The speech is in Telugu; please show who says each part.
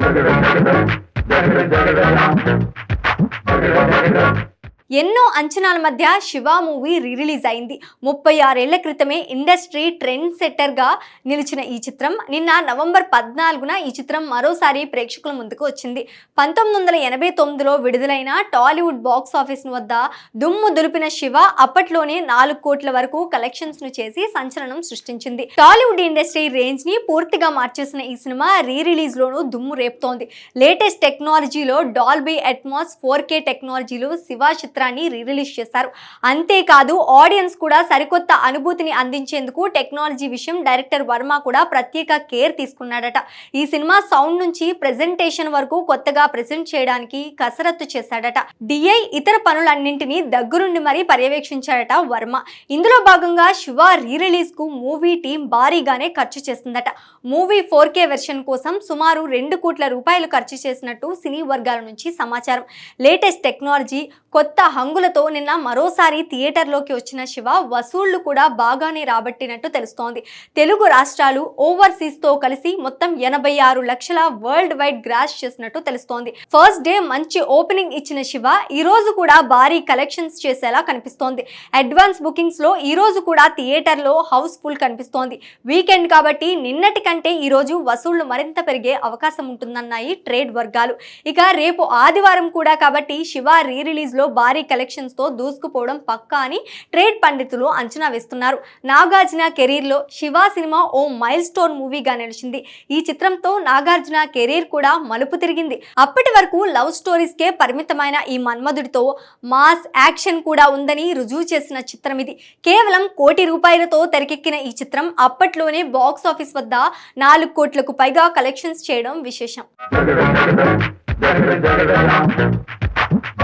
Speaker 1: జగడ జగడ జగడ జగడ జగడ ఎన్నో అంచనాల మధ్య శివ మూవీ రిలీజ్ అయింది. ముప్పై ఆరేళ్ళ క్రితమే ఇండస్ట్రీ ట్రెండ్ సెట్టర్గా నిలిచిన ఈ చిత్రం నిన్న నవంబర్ పద్నాలుగున ఈ చిత్రం మరోసారి ప్రేక్షకుల ముందుకు వచ్చింది. పంతొమ్మిది వందల ఎనభై తొమ్మిదిలో విడుదలైన టాలీవుడ్ బాక్స్ ఆఫీస్ వద్ద దుమ్ము దులిపిన శివ అప్పట్లోనే నాలుగు కోట్ల వరకు కలెక్షన్స్ను చేసి సంచలనం సృష్టించింది. టాలీవుడ్ ఇండస్ట్రీ రేంజ్ని పూర్తిగా మార్చేసిన ఈ సినిమా రీ రిలీజ్ లోనూ దుమ్ము రేపుతోంది. లేటెస్ట్ టెక్నాలజీలో డాల్బీ అట్మాస్ ఫోర్ కే టెక్నాలజీలో శివ చిత్రాన్ని రిలీజ్ చేశారు. అంతేకాదు ఆడియన్స్ కూడా సరికొత్త అనుభూతిని అందించేందుకు టెక్నాలజీ విషయం డైరెక్టర్ వర్మ కూడా ప్రత్యేక కేర్ తీసుకున్నాడట. ఈ సినిమా సౌండ్ నుంచి ప్రెజెంటేషన్ వరకు కొత్తగా ప్రెజెంట్ చేయడానికి కసరత్తు చేశాడట. డిఐ ఇతర పనులన్నింటినీ దగ్గరుండి మరీ పర్యవేక్షించాడట వర్మ. ఇందులో భాగంగా శివ రీ రిలీజ్కు మూవీ టీం భారీగానే ఖర్చు చేస్తుందట. మూవీ ఫోర్ కే వెర్షన్ కోసం సుమారు రెండు కోట్ల రూపాయలు ఖర్చు చేసినట్టు సినీ వర్గాల నుంచి సమాచారం. లేటెస్ట్ టెక్నాలజీ కొత్త హంగులతో నిన్న మరోసారి థియేటర్లోకి వచ్చిన శివ వసూళ్ళు కూడా బాగానే రాబట్టినట్టు తెలుస్తోంది. తెలుగు రాష్ట్రాలు ఓవర్సీస్తో కలిసి మొత్తం ఎనభై ఆరు లక్షల వరల్డ్ వైడ్ గ్రాస్ చేసినట్టు తెలుస్తోంది. ఫస్ట్ డే మంచి ఓపెనింగ్ ఇచ్చిన శివ ఈ రోజు కూడా భారీ కలెక్షన్స్ చేసేలా కనిపిస్తోంది. అడ్వాన్స్ బుకింగ్స్లో ఈ రోజు కూడా థియేటర్లో హౌస్ ఫుల్ కనిపిస్తోంది. వీకెండ్ కాబట్టి నిన్నటి కంటే ఈ రోజు వసూళ్ళు మరింత పెరిగే అవకాశం ఉంటుందన్నాయి ట్రేడ్ వర్గాలు. ఇక రేపు ఆదివారం కూడా కాబట్టి శివ రీ రిలీజ్లో భారీ కలెక్షన్స్తో దూసుకుపోవడం పక్కా అని ట్రేడ్ పండితులు అంచనా వేస్తున్నారు. నాగార్జున కెరీర్లో శివ సినిమా ఓ మైల్ స్టోన్ మూవీగా నిలిచింది. ఈ చిత్రంతో నాగార్జున కెరీర్ కూడా మలుపు తిరిగింది. అప్పటి వరకు లవ్ స్టోరీస్ కే పరిమితమైన ఈ మన్మధుడితో మాస్ యాక్షన్ కూడా ఉందని రుజువు చేసిన చిత్రం ఇది. కేవలం కోటి రూపాయలతో తెరకెక్కిన ఈ చిత్రం అప్పట్లోనే బాక్స్ ఆఫీస్ వద్ద నాలుగు కోట్లకు పైగా కలెక్షన్స్ చేయడం విశేషం.